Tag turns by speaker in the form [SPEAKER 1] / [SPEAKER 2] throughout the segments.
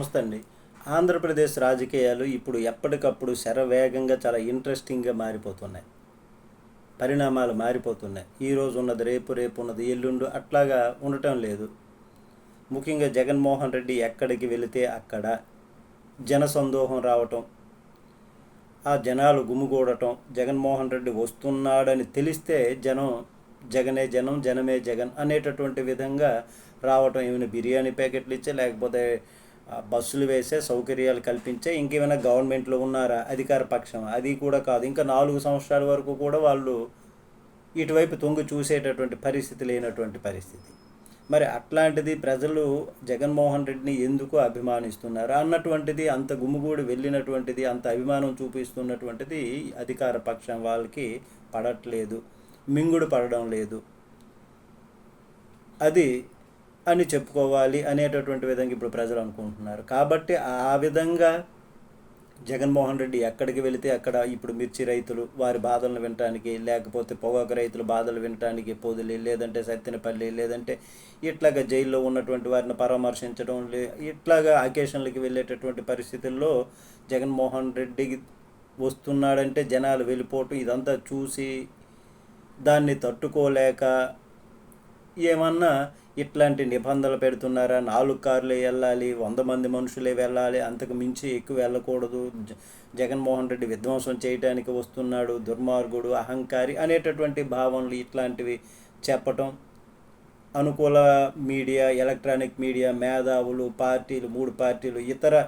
[SPEAKER 1] నమస్తే అండి ఆంధ్రప్రదేశ్ రాజకీయాలు ఇప్పుడు ఎప్పటికప్పుడు శరవేగంగా చాలా ఇంట్రెస్టింగ్గా మారిపోతున్నాయి. పరిణామాలు మారిపోతున్నాయి. ఈరోజు ఉన్నది రేపు రేపు ఉన్నది ఎల్లుండు అట్లాగా ఉండటం లేదు. ముఖ్యంగా జగన్మోహన్ రెడ్డి ఎక్కడికి వెళితే అక్కడ జన సందోహం రావటం ఆ జనాలు గుమిగూడటం జగన్మోహన్ రెడ్డి వస్తున్నాడని తెలిస్తే జనం జగనే జనం జనమే జగన్ అనేటటువంటి విధంగా రావటం ఏమైనా బిర్యానీ ప్యాకెట్లు ఇచ్చే లేకపోతే బస్సులు వేసే సౌకర్యాలు కల్పించే ఇంకేమైనా గవర్నమెంట్లో ఉన్నారా? అధికార పక్షం అది కూడా కాదు. ఇంకా నాలుగు సంవత్సరాల వరకు కూడా వాళ్ళు ఇటువైపు తొంగి చూసేటటువంటి పరిస్థితి లేనటువంటి పరిస్థితి. మరి అట్లాంటిది ప్రజలు జగన్మోహన్ రెడ్డిని ఎందుకు అభిమానిస్తున్నారు? అన్నటువంటిది అంత గుమ్ముగూడి వెళ్ళినటువంటిది అంత అభిమానం చూపిస్తున్నటువంటిది అధికార పక్షం వాళ్ళకి పడట్లేదు. మింగుడు పడడం లేదు. అది అని చెప్పుకోవాలి అనేటటువంటి విధంగా ఇప్పుడు ప్రజలు అనుకుంటున్నారు. కాబట్టి ఆ విధంగా జగన్మోహన్ రెడ్డి ఎక్కడికి వెళితే అక్కడ ఇప్పుడు మిర్చి రైతులు వారి బాధలను వినటానికి లేకపోతే పొగాకు రైతులు బాధలు వినటానికి పొదిలి లేదంటే సత్తెనపల్లి లేదంటే ఇట్లాగా జైల్లో ఉన్నటువంటి వారిని పరామర్శించడం లే ఇట్లాగా అకేషన్లకి వెళ్ళేటటువంటి పరిస్థితుల్లో జగన్మోహన్ రెడ్డి వస్తున్నాడంటే జనాలు వెళ్ళిపోవటం ఇదంతా చూసి దాన్ని తట్టుకోలేక ఏమన్నా ఇట్లాంటి నిబంధనలు పెడుతున్నారా? నాలుగు కార్లు వెళ్ళాలి వంద మంది మనుషులే వెళ్ళాలి అంతకు మించి ఎక్కువ వెళ్ళకూడదు. జ- జగన్మోహన్ రెడ్డి విధ్వంసం చేయడానికి వస్తున్నాడు దుర్మార్గుడు అహంకారి అనేటటువంటి భావనలు ఇట్లాంటివి చెప్పటం. అనుకూల మీడియా ఎలక్ట్రానిక్ మీడియా మేధావులు పార్టీలు మూడు పార్టీలు ఇతర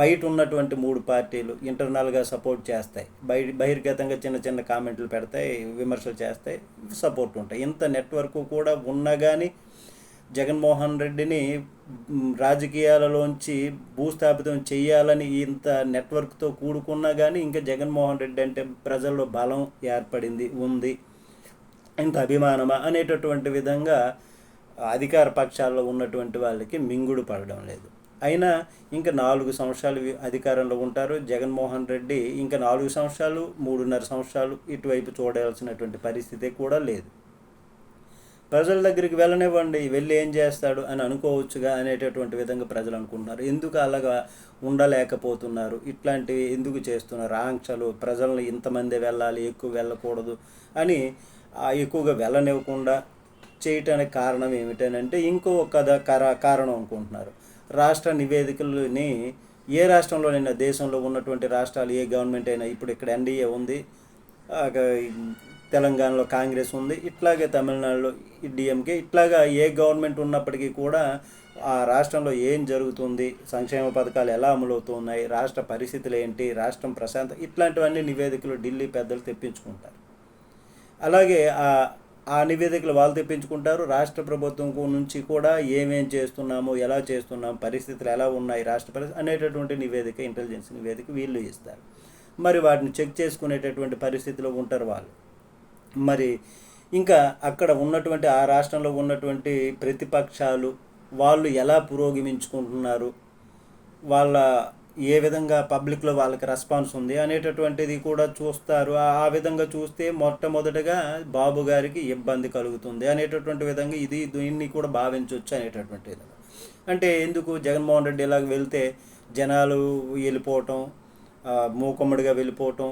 [SPEAKER 1] బయట ఉన్నటువంటి మూడు పార్టీలు ఇంటర్నల్గా సపోర్ట్ చేస్తాయి. బయట బహిర్గతంగా చిన్న చిన్న కామెంట్లు పెడతాయి విమర్శలు చేస్తాయి సపోర్ట్ ఉంటాయి. ఇంత నెట్వర్క్ కూడా ఉన్నా కానీ జగన్మోహన్ రెడ్డిని రాజకీయాలలోంచి భూస్థాపితం చేయాలని ఇంత నెట్వర్క్తో కూడుకున్నా కానీ ఇంకా జగన్మోహన్ రెడ్డి అంటే ప్రజల్లో బలం ఏర్పడింది ఉంది. ఇంత అభిమానమా అనేటటువంటి విధంగా అధికార పక్షాల్లో ఉన్నటువంటి వాళ్ళకి మింగుడు పడడం లేదు. అయినా ఇంకా నాలుగు సంవత్సరాలు అధికారంలో ఉంటారు. జగన్మోహన్ రెడ్డి ఇంకా నాలుగు సంవత్సరాలు మూడున్నర సంవత్సరాలు ఇటువైపు చూడాల్సినటువంటి పరిస్థితి కూడా లేదు. ప్రజల దగ్గరికి వెళ్ళనివ్వండి వెళ్ళి ఏం చేస్తాడు అని అనుకోవచ్చుగా అనేటటువంటి విధంగా ప్రజలు అనుకుంటున్నారు. ఎందుకు అలాగా ఉండలేకపోతున్నారు? ఇట్లాంటివి ఎందుకు చేస్తున్నారు? ఆంక్షలు ప్రజలను ఇంతమంది వెళ్ళాలి ఎక్కువ వెళ్ళకూడదు అని ఎక్కువగా వెళ్ళనివ్వకుండా చేయటానికి కారణం ఏమిటనంటే ఇంకో కథ కర కారణం అనుకుంటున్నారు. రాష్ట్ర నివేదికలని ఏ రాష్ట్రంలోనైనా దేశంలో ఉన్నటువంటి రాష్ట్రాలు ఏ గవర్నమెంట్ అయినా ఇప్పుడు ఇక్కడ ఎన్డీఏ ఉంది తెలంగాణలో కాంగ్రెస్ ఉంది ఇట్లాగే తమిళనాడులో డిఎంకే ఇట్లాగా ఏ గవర్నమెంట్ ఉన్నప్పటికీ కూడా ఆ రాష్ట్రంలో ఏం జరుగుతుంది సంక్షేమ పథకాలు ఎలా అమలవుతున్నాయి రాష్ట్ర పరిస్థితులు ఏంటి రాష్ట్రం ప్రశాంత ఇట్లాంటివన్నీ నివేదికలు ఢిల్లీ పెద్దలు తెప్పించుకుంటారు. అలాగే ఆ నివేదికలు వాళ్ళు తెప్పించుకుంటారు. రాష్ట్ర ప్రభుత్వం నుంచి కూడా ఏమేం చేస్తున్నాము ఎలా చేస్తున్నాము పరిస్థితులు ఎలా ఉన్నాయి రాష్ట్ర పరిస్థితి అనేటటువంటి నివేదిక ఇంటెలిజెన్స్ నివేదిక వీళ్ళు ఇస్తారు. మరి వాటిని చెక్ చేసుకునేటటువంటి పరిస్థితిలో ఉంటారు వాళ్ళు. మరి ఇంకా అక్కడ ఉన్నటువంటి ఆ రాష్ట్రంలో ఉన్నటువంటి ప్రతిపక్షాలు వాళ్ళు ఎలా పురోగమించుకుంటున్నారు? వాళ్ళ ఏ విధంగా పబ్లిక్లో వాళ్ళకి రెస్పాన్స్ ఉంది అనేటటువంటిది కూడా చూస్తారు. ఆ విధంగా చూస్తే మొట్టమొదటగా బాబు గారికి ఇబ్బంది కలుగుతుంది అనేటటువంటి విధంగా ఇది దీన్ని కూడా భావించవచ్చు అనేటటువంటి విధంగా. అంటే ఎందుకు జగన్మోహన్ రెడ్డి ఇలాగ వెళ్తే జనాలు వెళ్ళిపోవటం మూకమ్మడిగా మూకుమ్మడిగా వెళ్ళిపోవటం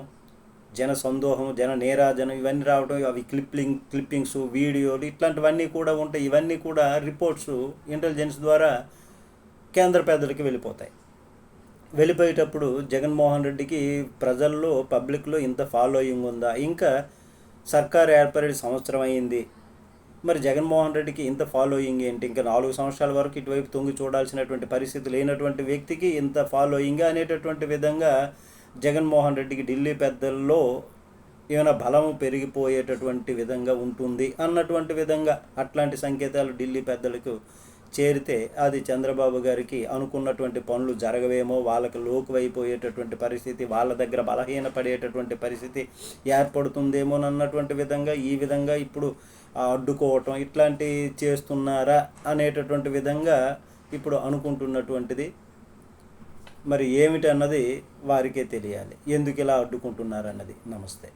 [SPEAKER 1] జన సందోహం జన నేరాజనం ఇవన్నీ రావడం అవి క్లిప్పింగ్ క్లిప్పింగ్స్ వీడియోలు ఇట్లాంటివన్నీ కూడా ఉంటాయి. ఇవన్నీ కూడా రిపోర్ట్స్ ఇంటెలిజెన్స్ ద్వారా కేంద్ర పెద్దలకి వెళ్ళిపోతాయి. వెళ్ళిపోయేటప్పుడు జగన్మోహన్ రెడ్డికి ప్రజల్లో పబ్లిక్లో ఇంత ఫాలోయింగ్ ఉందా? ఇంకా సర్కారు ఏర్పడే సంవత్సరం అయింది. మరి జగన్మోహన్ రెడ్డికి ఇంత ఫాలోయింగ్ ఏంటి? ఇంకా నాలుగు సంవత్సరాల వరకు ఇటువైపు తొంగి చూడాల్సినటువంటి పరిస్థితి లేనటువంటి వ్యక్తికి ఇంత ఫాలోయింగ్ అనేటటువంటి విధంగా జగన్మోహన్ రెడ్డికి ఢిల్లీ పెద్దల్లో ఏమైనా బలం పెరిగిపోయేటటువంటి విధంగా ఉంటుంది అన్నటువంటి విధంగా అట్లాంటి సంకేతాలు ఢిల్లీ పెద్దలకు చేరితే అది చంద్రబాబు గారికి అనుకున్నటువంటి పనులు జరగవేమో వాళ్ళకి లోకువైపోయేటటువంటి పరిస్థితి వాళ్ళ దగ్గర బలహీన పడేటటువంటి పరిస్థితి ఏర్పడుతుందేమోనన్నటువంటి విధంగా ఈ విధంగా ఇప్పుడు అడ్డుకోవటం ఇట్లాంటి చేస్తున్నారా అనేటటువంటి విధంగా ఇప్పుడు అనుకుంటున్నటువంటిది. మరి ఏమిటన్నది వారికే తెలియాలి. ఎందుకు ఇలా అడ్డుకుంటున్నారన్నది. నమస్తే.